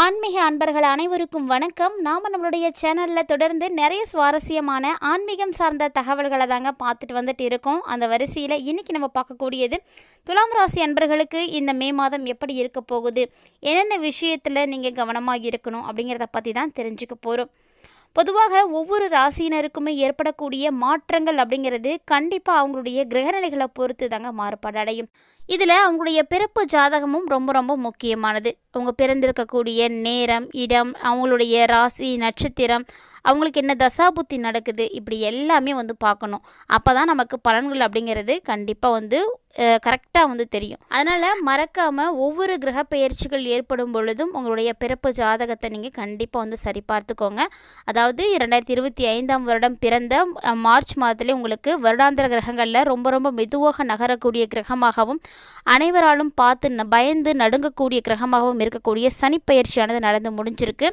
ஆன்மீக அன்பர்கள் அனைவருக்கும் வணக்கம். நாம் நம்மளுடைய சேனலில் தொடர்ந்து நிறைய சுவாரஸ்யமான ஆன்மீகம் சார்ந்த தகவல்களை தாங்க பார்த்துட்டு வந்துட்டு இருக்கோம். அந்த வரிசையில் இன்றைக்கி நம்ம பார்க்கக்கூடியது துலாம் ராசி அன்பர்களுக்கு இந்த மே மாதம் எப்படி இருக்க போகுது? என்னென்ன விஷயத்தில் நீங்கள் கவனமாக இருக்கணும் அப்படிங்கிறத பற்றி தான் தெரிஞ்சுக்க போகிறோம் பொதுவாக ஒவ்வொரு ராசியினருக்குமே ஏற்படக்கூடிய மாற்றங்கள் அப்படிங்கிறது கண்டிப்பாக அவங்களுடைய கிரகநிலைகளை பொறுத்து தாங்க மாறுபாடு அடையும். இதில் அவங்களுடைய பிறப்பு ஜாதகமும் ரொம்ப ரொம்ப முக்கியமானது. அவங்க பிறந்திருக்கக்கூடிய நேரம் இடம் அவங்களுடைய ராசி நட்சத்திரம் அவங்களுக்கு என்ன தசாபுத்தி நடக்குது இப்படி எல்லாமே வந்து பார்க்கணும். அப்போ தான் நமக்கு பலன்கள் அப்படிங்கிறது கண்டிப்பாக வந்து கரெக்டாக வந்து தெரியும். அதனால் மறக்காமல் ஒவ்வொரு கிரக பெயர்ச்சிகள் ஏற்படும் பொழுதும் உங்களுடைய பிறப்பு ஜாதகத்தை நீங்கள் கண்டிப்பாக வந்து சரி பார்த்துக்கோங்க அதாவது இரண்டாயிரத்தி இருபத்தி ஐந்தாம் வருடம் பிறந்த மார்ச் மாதத்திலே உங்களுக்கு வருடாந்திர கிரகங்களில் ரொம்ப ரொம்ப மெதுவாக நகரக்கூடிய கிரகமாகவும் அனைவராலும் பார்த்து பயந்து நடுங்கக்கூடிய கிரகமாகவும் இருக்கக்கூடிய சனி பயிற்சியானது நடந்து முடிஞ்சிருக்கு.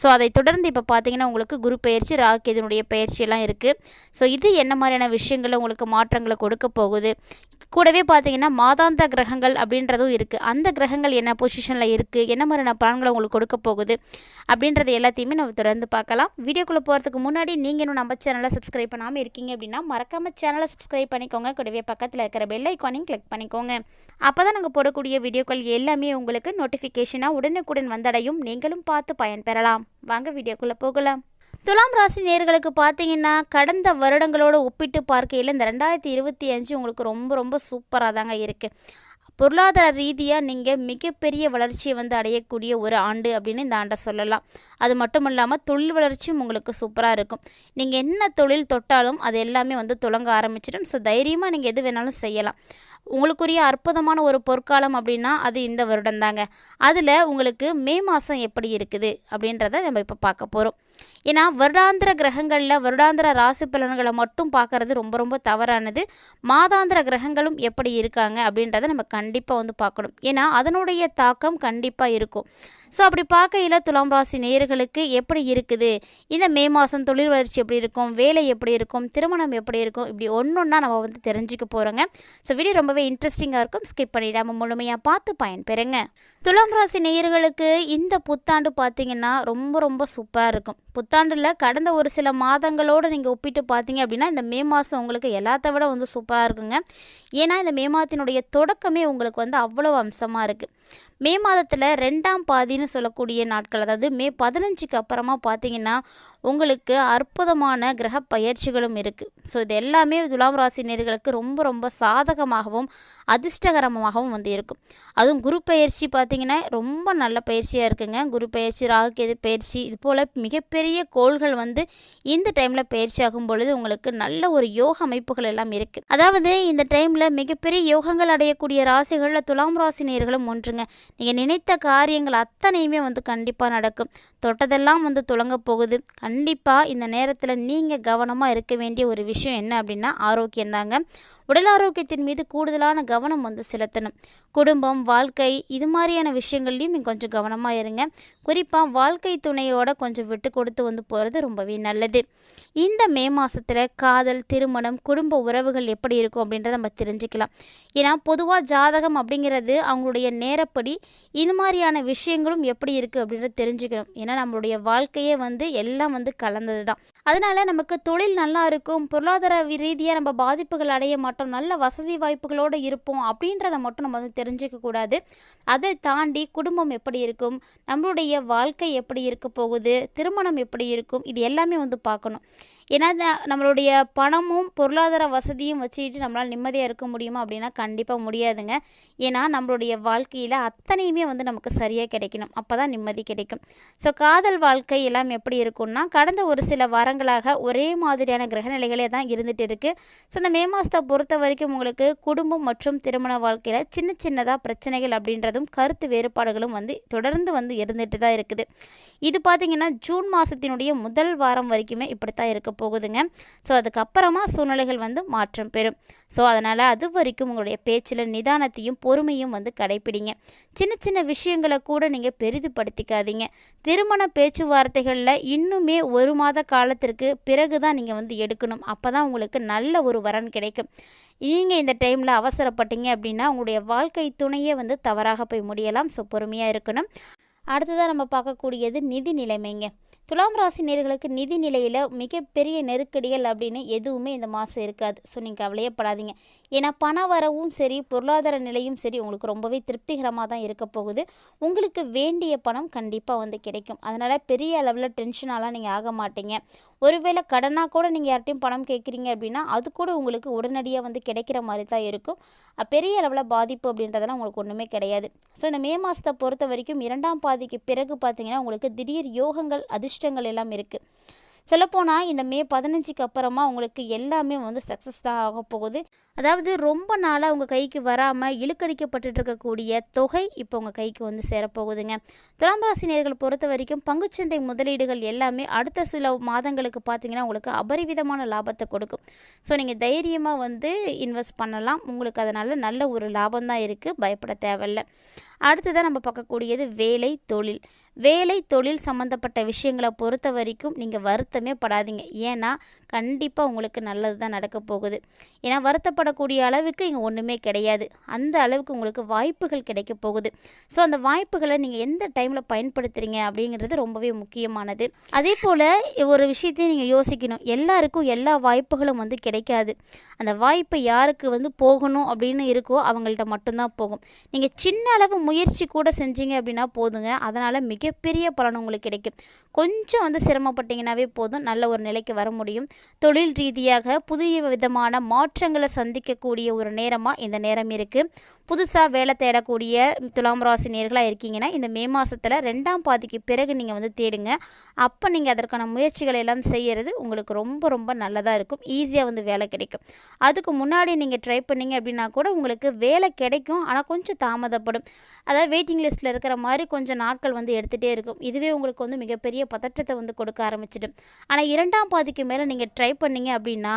ஸோ அதை தொடர்ந்து இப்போ பார்த்தீங்கன்னா உங்களுக்கு குரு பயிற்சி ராகேதனுடைய பயிற்சியெல்லாம் இருக்குது ஸோ இது என்ன மாதிரியான விஷயங்களை உங்களுக்கு மாற்றங்களை கொடுக்க போகுது? கூடவே பார்த்தீங்கன்னா மாதாந்த கிரகங்கள் அப்படின்றதும் இருக்குது அந்த கிரகங்கள் என்ன பொசிஷனில் இருக்குது என்ன மாதிரியான பலன்களை உங்களுக்கு கொடுக்க போகுது? அப்படின்றது எல்லாத்தையுமே நம்ம தொடர்ந்து பார்க்கலாம். வீடியோக்குள்ளே போகிறதுக்கு முன்னாடி நீங்கள் இன்னும் நம்ம சேனலை சப்ஸ்கிரைப் பண்ணாமல் இருக்கீங்க அப்படின்னா மறக்காமல் சேனலை சப்ஸ்கிரைப் பண்ணிக்கோங்க. கூடவே பக்கத்தில் இருக்கிற பெல் ஐக்கானையும் கிளிக் பண்ணிக்கோங்க. அப்போ தான் நாங்கள் போடக்கூடிய வீடியோக்கள் எல்லாமே உங்களுக்கு நோட்டிஃபிகேஷனாக உடனுக்குடன் வந்தடையும். நீங்களும் பார்த்து பயன்பெறலாம் வாங்க வீடியோக்குள்ளே போகலாம். துலாம் ராசி நேர்களுக்கு பார்த்தீங்கன்னா கடந்த வருடங்களோடு ஒப்பிட்டு பார்க்கையில் இந்த ரெண்டாயிரத்தி இருபத்தி அஞ்சு உங்களுக்கு ரொம்ப ரொம்ப சூப்பராக தாங்க இருக்குது பொருளாதார ரீதியாக நீங்கள் மிகப்பெரிய வளர்ச்சியை வந்து அடையக்கூடிய ஒரு ஆண்டு அப்படின்னு இந்த ஆண்டை சொல்லலாம். அது மட்டும் இல்லாமல் தொழில் வளர்ச்சியும் உங்களுக்கு சூப்பராக இருக்கும். நீங்கள் என்ன தொழில் தொட்டாலும் அது எல்லாமே வந்து துலங்க ஆரம்பிச்சிடும். ஸோ தைரியமாக நீங்கள் எது வேணாலும் செய்யலாம். உங்களுக்குரிய அற்புதமான ஒரு பொற்காலம் அப்படின்னா அது இந்த வருடம் தாங்க. அதில் உங்களுக்கு மே மாதம் எப்படி இருக்குது அப்படின்றத நம்ம இப்போ பார்க்க போகிறோம் ஏன்னா வருடாந்திர கிரகங்களில் வருடாந்திர ராசி பலன்களை மட்டும் பார்க்கறது ரொம்ப ரொம்ப தவறானது. மாதாந்திர கிரகங்களும் எப்படி இருக்காங்க அப்படின்றத நம்ம கண்டிப்பாக வந்து பார்க்கணும். ஏன்னா அதனுடைய தாக்கம் கண்டிப்பாக இருக்கும். ஸோ அப்படி பார்க்கையில் துலாம் ராசி நேயர்களுக்கு எப்படி இருக்குது? இந்த மே மாதம் தொழில் வளர்ச்சி எப்படி இருக்கும்? வேலை எப்படி இருக்கும்? திருமணம் எப்படி இருக்கும்? இப்படி ஒன்றொன்னா நம்ம வந்து தெரிஞ்சுக்க போகிறோங்க ஸோ வீடியோ ரொம்பவே இன்ட்ரெஸ்டிங்காக இருக்கும். ஸ்கிப் பண்ணிடாமல் முழுமையாக பார்த்து பயன்பெறுங்க. துலாம் ராசி நேயர்களுக்கு இந்த புத்தாண்டு பார்த்தீங்கன்னா ரொம்ப ரொம்ப சூப்பராக இருக்கும். புத் புத்தாண்டில் கடந்த ஒரு சில மாதங்களோடு நீங்கள் ஒப்பிட்டு பார்த்தீங்க அப்படின்னா இந்த மே மாதம் உங்களுக்கு எல்லாத்த விட வந்து சூப்பராக இருக்குங்க. ஏன்னா இந்த மே மாதத்தினுடைய தொடக்கமே உங்களுக்கு வந்து அவ்வளோ அம்சமாக இருக்குது மே மாதத்தில் ரெண்டாம் பாதின்னு சொல்லக்கூடிய நாட்கள் அதாவது மே பதினஞ்சுக்கு அப்புறமா பார்த்தீங்கன்னா உங்களுக்கு அற்புதமான கிரக பயிற்சிகளும் இருக்குது ஸோ இது எல்லாமே துலாம் ராசி நேர்களுக்கு ரொம்ப ரொம்ப சாதகமாகவும் அதிர்ஷ்டகரமாகவும் வந்து இருக்கும். அதுவும் குரு பயிற்சி பார்த்தீங்கன்னா ரொம்ப நல்ல பயிற்சியாக இருக்குங்க. குரு பயிற்சி ராகுகேது பயிற்சி இது போல் மிகப்பெரிய கோள்கள் வந்து இந்த டைமில் பயிற்சி ஆகும் பொழுது உங்களுக்கு நல்ல ஒரு யோக அமைப்புகள் எல்லாம் இருக்குது அதாவது இந்த டைமில் மிகப்பெரிய யோகங்கள் அடையக்கூடிய ராசிகளில் துலாம் ராசி நேர்களும் ஒன்றுங்க. நீங்கள் நினைத்த காரியங்கள் அத்தனையுமே வந்து கண்டிப்பாக நடக்கும். தொட்டதெல்லாம் வந்து துளங்க போகுது. கண்டிப்பாக இந்த நேரத்தில் நீங்கள் கவனமாக இருக்க வேண்டிய ஒரு விஷயம் என்ன அப்படின்னா ஆரோக்கியம் தாங்க. உடல் ஆரோக்கியத்தின் மீது கூடுதலான கவனம் வந்து செலுத்தணும். குடும்பம் வாழ்க்கை இது மாதிரியான விஷயங்கள்லையும் நீங்கள் கொஞ்சம் கவனமாக இருங்க. குறிப்பாக வாழ்க்கை துணையோட கொஞ்சம் விட்டு கொடுத்து வந்து போகிறது ரொம்பவே நல்லது. இந்த மே மாதத்தில் காதல் திருமணம் குடும்ப உறவுகள் எப்படி இருக்கும் அப்படின்றத நம்ம தெரிஞ்சுக்கலாம். ஏன்னா பொதுவாக ஜாதகம் அப்படிங்கிறது அவங்களுடைய நேரப்படி இது மாதிரியான விஷயங்களும் எப்படி இருக்குது அப்படின்றத தெரிஞ்சுக்கணும். ஏன்னா நம்மளுடைய வாழ்க்கையே வந்து எல்லாம் வந்து வந்து கலந்தது தான். அதனால் நமக்கு தொழில் நல்லா இருக்கும் பொருளாதார ரீதியாக நம்ம பாதிப்புகள் அடைய மாட்டோம் நல்ல வசதி வாய்ப்புகளோடு இருப்போம் அப்படின்றத மட்டும் நம்ம வந்து தெரிஞ்சுக்க கூடாது. அதை தாண்டி குடும்பம் எப்படி இருக்கும் நம்மளுடைய வாழ்க்கை எப்படி இருக்க போகுது திருமணம் எப்படி இருக்கும் இது எல்லாமே வந்து பார்க்கணும். ஏன்னா நம்மளுடைய பணமும் பொருளாதார வசதியும் வச்சுக்கிட்டு நம்மளால் நிம்மதியாக இருக்க முடியுமா அப்படின்னா கண்டிப்பாக முடியாதுங்க. ஏன்னா நம்மளுடைய வாழ்க்கையில் அத்தனையுமே வந்து நமக்கு சரியாக கிடைக்கணும். அப்போ தான் நிம்மதி கிடைக்கும். ஸோ காதல் வாழ்க்கை எல்லாம் எப்படி இருக்கும்னா கடந்த ஒரு சில வாரங்களாக ஒரே மாதிரியான கிரகநிலைகளே தான் இருந்துகிட்டு இருக்குது ஸோ இந்த மே மாதத்தை பொறுத்த வரைக்கும் உங்களுக்கு குடும்பம் மற்றும் திருமண வாழ்க்கையில் சின்ன சின்னதாக பிரச்சனைகள் அப்படின்றதும் கருத்து வேறுபாடுகளும் வந்து தொடர்ந்து வந்து இருந்துகிட்டு தான் இருக்குது. இது பார்த்திங்கன்னா ஜூன் மாதத்தினுடைய முதல் வாரம் வரைக்குமே இப்படி தான் இருக்க போகுதுங்க. ஸோ அதுக்கப்புறமா சூழ்நிலைகள் வந்து மாற்றம் பெறும். ஸோ அதனால் அது வரைக்கும் உங்களுடைய பேச்சில் நிதானத்தையும் பொறுமையும் வந்து கடைப்பிடிங்க. சின்ன சின்ன விஷயங்களை கூட நீங்கள் பெரிதுபடுத்திக்காதீங்க. திருமண பேச்சுவார்த்தைகளில் இன்னுமே ஒரு மாத காலத்திற்கு பிறகு தான் நீங்கள் வந்து எடுக்கணும். அப்போ தான் உங்களுக்கு நல்ல ஒரு வரன் கிடைக்கும். நீங்கள் இந்த டைமில் அவசரப்பட்டீங்க அப்படின்னா உங்களுடைய வாழ்க்கை துணையே வந்து தவறாக போய் முடியலாம். ஸோ பொறுமையாக இருக்கணும். அடுத்ததாக நம்ம பார்க்கக்கூடியது நிதி நிலைமைங்க. துலாம் ராசி நேர்களுக்கு நிதி நிலையில் மிகப்பெரிய நெருக்கடிகள் அப்படின்னு எதுவுமே இந்த மாதம் இருக்காது. ஸோ நீங்கள் கவலையப்படாதீங்க. ஏன்னா பண வரவும் சரி பொருளாதார நிலையும் சரி உங்களுக்கு ரொம்பவே திருப்திகரமாக தான் இருக்க போகுது. உங்களுக்கு வேண்டிய பணம் கண்டிப்பாக வந்து கிடைக்கும். அதனால் பெரிய அளவில் டென்ஷனாலாம் நீங்கள் ஆக மாட்டீங்க. ஒருவேளை கடனாக கூட நீங்கள் யார்ட்டையும் பணம் கேட்குறீங்க அப்படின்னா அது கூட உங்களுக்கு உடனடியாக வந்து கிடைக்கிற மாதிரி தான் இருக்கும். பெரிய அளவில் பாதிப்பு அப்படின்றதெல்லாம் உங்களுக்கு ஒன்றுமே கிடையாது. ஸோ இந்த மே மாதத்தை பொறுத்த வரைக்கும் இரண்டாம் பாதிக்கு பிறகு பார்த்தீங்கன்னா உங்களுக்கு திடீர் யோகங்கள் அதிர்ஷ்ட அதிர்ஷ்டங்கள் எல்லாம் இருக்குது சொல்லப்போனால் இந்த மே பதினஞ்சுக்கு அப்புறமா உங்களுக்கு எல்லாமே வந்து சக்ஸஸ் தான் ஆக போகுது அதாவது ரொம்ப நாளாக உங்கள் கைக்கு வராமல் இழுக்கடிக்கப்பட்டு இருக்கக்கூடிய தொகை இப்போ உங்கள் கைக்கு வந்து சேரப்போகுதுங்க. துலாம் ராசி பொறுத்த வரைக்கும் பங்குச்சந்தை முதலீடுகள் எல்லாமே அடுத்த சில மாதங்களுக்கு பார்த்தீங்கன்னா உங்களுக்கு அபரிவிதமான லாபத்தை கொடுக்கும். ஸோ நீங்கள் தைரியமாக வந்து இன்வெஸ்ட் பண்ணலாம். உங்களுக்கு அதனால் நல்ல ஒரு லாபம் தான் இருக்குது பயப்பட தேவையில்ல. அடுத்ததாக நம்ம பார்க்கக்கூடியது வேலை தொழில். வேலை தொழில் சம்மந்தப்பட்ட விஷயங்களை பொறுத்த வரைக்கும் நீங்கள் வருத்தமே படாதீங்க. ஏன்னா கண்டிப்பாக உங்களுக்கு நல்லது தான் நடக்க போகுது. ஏன்னா வருத்தப்படக்கூடிய அளவுக்கு இங்கே ஒன்றுமே கிடையாது. அந்த அளவுக்கு உங்களுக்கு வாய்ப்புகள் கிடைக்க போகுது. ஸோ அந்த வாய்ப்புகளை நீங்கள் எந்த டைமில் பயன்படுத்துகிறீங்க அப்படிங்கிறது ரொம்பவே முக்கியமானது. அதே போல் ஒரு விஷயத்தையும் நீங்கள் யோசிக்கணும். எல்லாருக்கும் எல்லா வாய்ப்புகளும் வந்து கிடைக்காது. அந்த வாய்ப்பு யாருக்கு வந்து போகணும் அப்படின்னு இருக்கோ அவங்கள்ட்ட மட்டும்தான் போகும். நீங்கள் சின்ன அளவு முயற்சி கூட செஞ்சீங்க அப்படின்னா போதுங்க. அதனால் மிகப்பெரிய பலன் உங்களுக்கு கிடைக்கும். கொஞ்சம் வந்து சிரமப்பட்டீங்கன்னாவே போதும். நல்ல ஒரு நிலைக்கு வர முடியும். தொழில் ரீதியாக புதிய விதமான மாற்றங்களை சந்திக்கக்கூடிய ஒரு நேரமாக இந்த நேரம் இருக்குது புதுசாக வேலை தேடக்கூடிய துலாம் ராசி நேர்களாக இருக்கீங்கன்னா இந்த மே மாதத்தில் ரெண்டாம் பாதிக்கு பிறகு நீங்கள் வந்து தேடுங்க. அப்போ நீங்கள் அதற்கான முயற்சிகளை எல்லாம் செய்கிறது உங்களுக்கு ரொம்ப ரொம்ப நல்லதாக இருக்கும். ஈஸியாக வந்து வேலை கிடைக்கும். அதுக்கு முன்னாடி நீங்கள் ட்ரை பண்ணீங்க அப்படின்னா கூட உங்களுக்கு வேலை கிடைக்கும். ஆனால் கொஞ்சம் தாமதப்படும். அதாவது வெயிட்டிங் லிஸ்ட்டில் இருக்கிற மாதிரி கொஞ்சம் நாட்கள் வந்து எடுத்துகிட்டே இருக்கும். இதுவே உங்களுக்கு வந்து மிகப்பெரிய பதற்றத்தை வந்து கொடுக்க ஆரம்பிச்சிடும். ஆனால் இரண்டாம் பாதிக்கு மேலே நீங்கள் ட்ரை பண்ணீங்க அப்படின்னா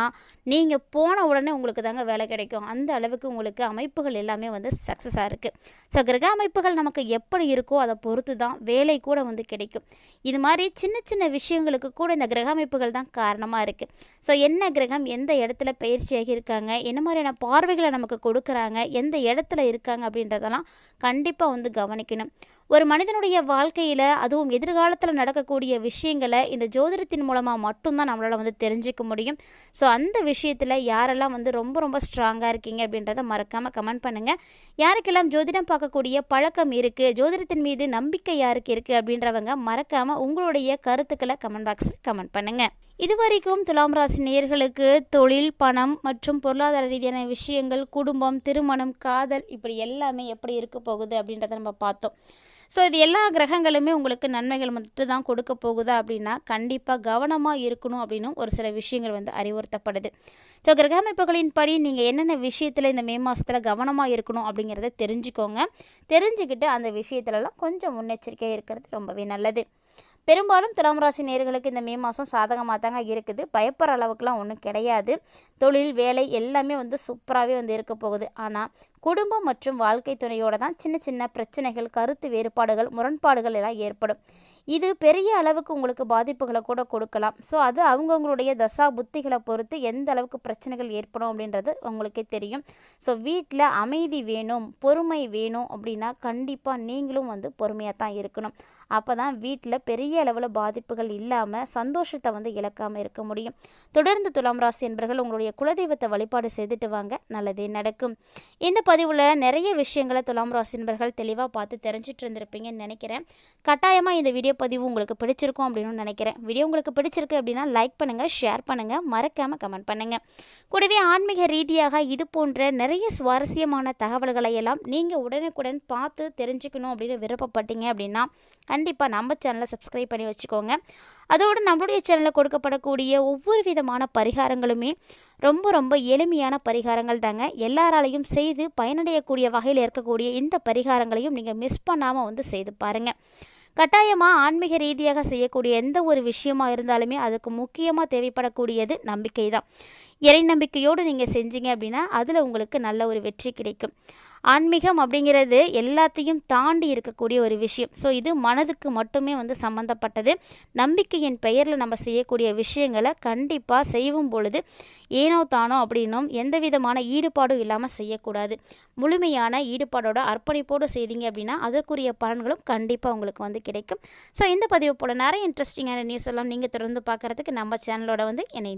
நீங்கள் போன உடனே உங்களுக்கு தாங்க வேலை கிடைக்கும். அந்த அளவுக்கு உங்களுக்கு அமைப்புகள் எல்லாமே வந்து சக்ஸஸாக இருக்குது ஸோ கிரக அமைப்புகள் நமக்கு எப்படி இருக்கோ அதை பொறுத்து தான் வேலை கூட வந்து கிடைக்கும். இது மாதிரி சின்ன சின்ன விஷயங்களுக்கு கூட இந்த கிரக அமைப்புகள் தான் காரணமாக இருக்குது ஸோ என்ன கிரகம் எந்த இடத்துல பயிற்சியாகி இருக்காங்க என்ன மாதிரியான பார்வைகளை நமக்கு கொடுக்குறாங்க? எந்த இடத்துல இருக்காங்க? அப்படின்றதெல்லாம் கண்டிப்பாக வந்து கவனிக்கணும். ஒரு மனிதனுடைய வாழ்க்கையில் அதுவும் எதிர்காலத்தில் நடக்கக்கூடிய விஷயங்களை இந்த ஜோதிடத்தின் மூலமாக மட்டும்தான் நம்மளால் வந்து தெரிஞ்சுக்க முடியும். ஸோ அந்த விஷயத்தில் யாரெல்லாம் வந்து ரொம்ப ரொம்ப ரொம்ப ஸ்ட்ராங்காக இருக்கீங்க அப்படின்றத மறக்காமல் கமெண்ட் பண்ணுங்கள் யாருக்கெல்லாம் ஜோதிடம் பார்க்கக்கூடிய பழக்கம் இருக்குது ஜோதிடத்தின் மீது நம்பிக்கை யாருக்கு இருக்குது அப்படின்றவங்க மறக்காமல் உங்களுடைய கருத்துக்களை கமெண்ட் பாக்ஸில் கமெண்ட் பண்ணுங்கள் இதுவரைக்கும் துலாம் ராசி நேயர்களுக்கு தொழில் பணம் மற்றும் பொருளாதார ரீதியான விஷயங்கள் குடும்பம் திருமணம் காதல் இப்படி எல்லாமே எப்படி இருக்க போகுது அப்படின்றத நம்ம பார்த்தோம். ஸோ இது எல்லா கிரகங்களுமே உங்களுக்கு நன்மைகள் மட்டும் தான் கொடுக்க போகுதா அப்படின்னா கண்டிப்பாக கவனமாக இருக்கணும் அப்படின்னு ஒரு சில விஷயங்கள் வந்து அறிவுறுத்தப்படுது. ஸோ கிரக அமைப்புகளின் படி நீங்கள் என்னென்ன விஷயத்தில் இந்த மே மாதத்தில் கவனமாக இருக்கணும் அப்படிங்கிறத தெரிஞ்சுக்கோங்க. தெரிஞ்சுக்கிட்டு அந்த விஷயத்துலலாம் கொஞ்சம் முன்னெச்சரிக்கையாக இருக்கிறது ரொம்பவே நல்லது. பெரும்பாலும் துலாம் ராசி நேர்களுக்கு இந்த மே மாதம் சாதகமாக தாங்க இருக்குது. பயப்படுற அளவுக்குலாம் ஒன்றும் கிடையாது. தொழில் வேலை எல்லாமே வந்து சூப்பராகவே வந்து இருக்க போகுது. ஆனால் குடும்பம் மற்றும் வாழ்க்கை துணையோட தான் சின்ன சின்ன பிரச்சனைகள் கருத்து வேறுபாடுகள் முரண்பாடுகள் எல்லாம் ஏற்படும். இது பெரிய அளவுக்கு உங்களுக்கு பாதிப்புகளை கூட கொடுக்கலாம். ஸோ அது அவங்கவுங்களுடைய தசா புத்திகளை பொறுத்து எந்த அளவுக்கு பிரச்சனைகள் ஏற்படும் அப்படின்றது உங்களுக்கே தெரியும். ஸோ வீட்டில் அமைதி வேணும் பொறுமை வேணும் அப்படின்னா கண்டிப்பாக நீங்களும் வந்து பொறுமையாக தான் இருக்கணும். அப்போ தான் வீட்டில் பெரிய அளவில் பாதிப்புகள் இல்லாமல் சந்தோஷத்தை வந்து இழக்காமல் இருக்க முடியும். தொடர்ந்து துலாம் ராசி என்பர்கள் உங்களுடைய குலதெய்வத்தை வழிபாடு செய்துட்டு வாங்க. நல்லதே நடக்கும். இந்த பதிவில் நிறைய விஷயங்களை துலாம் ராசி நண்பர்கள் தெளிவாக பார்த்து தெரிஞ்சிட்டு இருந்திருப்பீங்கன்னு நினைக்கிறேன். கட்டாயமாக இந்த வீடியோ பதிவு உங்களுக்கு பிடிச்சிருக்கும் அப்படின்னு நினைக்கிறேன். வீடியோ உங்களுக்கு பிடிச்சிருக்கு அப்படின்னா லைக் பண்ணுங்கள் ஷேர் பண்ணுங்கள் மறக்காமல் கமெண்ட் பண்ணுங்கள் கூடவே ஆன்மீக ரீதியாக இது போன்ற நிறைய சுவாரஸ்யமான தகவல்களை எல்லாம் நீங்கள் உடனுக்குடன் பார்த்து தெரிஞ்சுக்கணும் அப்படின்னு விருப்பப்பட்டீங்க அப்படின்னா கண்டிப்பாக நம்ம சேனலை சப்ஸ்கிரைப் பண்ணி வச்சுக்கோங்க. அதோடு நம்மளுடைய சேனலில் கொடுக்கப்படக்கூடிய ஒவ்வொரு விதமான பரிகாரங்களுமே ரொம்ப ரொம்ப எளிமையான பரிகாரங்கள் தாங்க. எல்லாராலையும் செய்து பயனடையக்கூடிய வகையில் இருக்கக்கூடிய இந்த பரிகாரங்களையும் நீங்கள் மிஸ் பண்ணாமல் வந்து செய்து பாருங்கள் கட்டாயமாக ஆன்மீக ரீதியாக செய்யக்கூடிய எந்த ஒரு விஷயமா இருந்தாலுமே அதுக்கு முக்கியமாக தேவைப்படக்கூடியது நம்பிக்கை தான் இறை நம்பிக்கையோடு நீங்கள் செஞ்சீங்க அப்படின்னா அதில் உங்களுக்கு நல்ல ஒரு வெற்றி கிடைக்கும். ஆன்மீகம் அப்படிங்கிறது எல்லாத்தையும் தாண்டி இருக்கக்கூடிய ஒரு விஷயம். ஸோ இது மனதுக்கு மட்டுமே வந்து சம்மந்தப்பட்டது நம்பிக்கையின் பெயரில் நம்ம செய்யக்கூடிய விஷயங்களை கண்டிப்பாக செய்யும் பொழுது ஏனோ தானோ அப்படின்னும் எந்த விதமான ஈடுபாடும் இல்லாமல் செய்யக்கூடாது. முழுமையான ஈடுபாடோட அர்ப்பணிப்போடு செய்தீங்க அப்படின்னா அதற்குரிய பலன்களும் கண்டிப்பாக உங்களுக்கு வந்து கிடைக்கும். ஸோ இந்த பதிவு போல் நிறைய இன்ட்ரெஸ்டிங்கான நியூஸ் எல்லாம் நீங்கள் தொடர்ந்து பார்க்குறதுக்கு நம்ம சேனலோட வந்து இணை